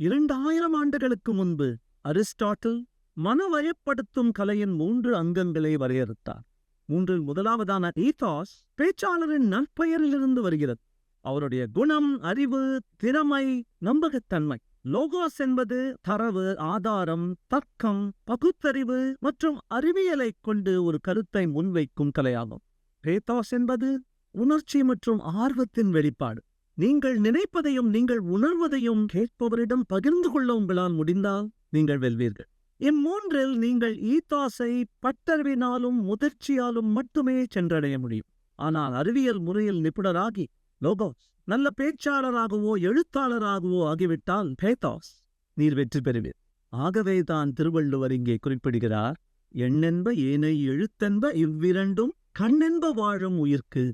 இரண்டாயிரம் ஆண்டுகளுக்கு முன்பு அரிஸ்டாட்டில் மனவயப்படுத்தும் கலையின் மூன்று அங்கங்களை வரையறுத்தார். மூன்றில் முதலாவதான ஈதாஸ் பேச்சாளரின் நற்பெயரிலிருந்து வருகிறது. அவருடைய குணம் அறிவு திறமை நம்பகத்தன்மை. லோகோஸ் என்பது தரவு ஆதாரம் தர்க்கம் பகுத்தறிவு மற்றும் அறிவியலைக் கொண்டு ஒரு கருத்தை முன்வைக்கும் கலையாகும். பேத்தாஸ் என்பது உணர்ச்சி மற்றும் ஆர்வத்தின் வெளிப்பாடு. நீங்கள் நினைப்பதையும் நீங்கள் உணர்வதையும் கேட்பவரிடம் பகிர்ந்து கொள்ள உங்களால் முடிந்தால் நீங்கள் வெல்வீர்கள். இம்மூன்றில் நீங்கள் ஈத்தாசை பட்டறிவினாலும் முதிர்ச்சியாலும் மட்டுமே சென்றடைய முடியும். ஆனால் அறிவியல் முறையில் நிபுணராகி லோகோஸ் நல்ல பேச்சாளராகவோ எழுத்தாளராகவோ ஆகிவிட்டால் பேதாஸ் நீர் வெற்றி பெறுவீர். ஆகவே தான் திருவள்ளுவர் இங்கே குறிப்பிடுகிறார் எண்ணென்ப ஏனை எழுத்தென்ப இவ்விரண்டும் கண்ணென்ப வாழும் உயிர்க்கு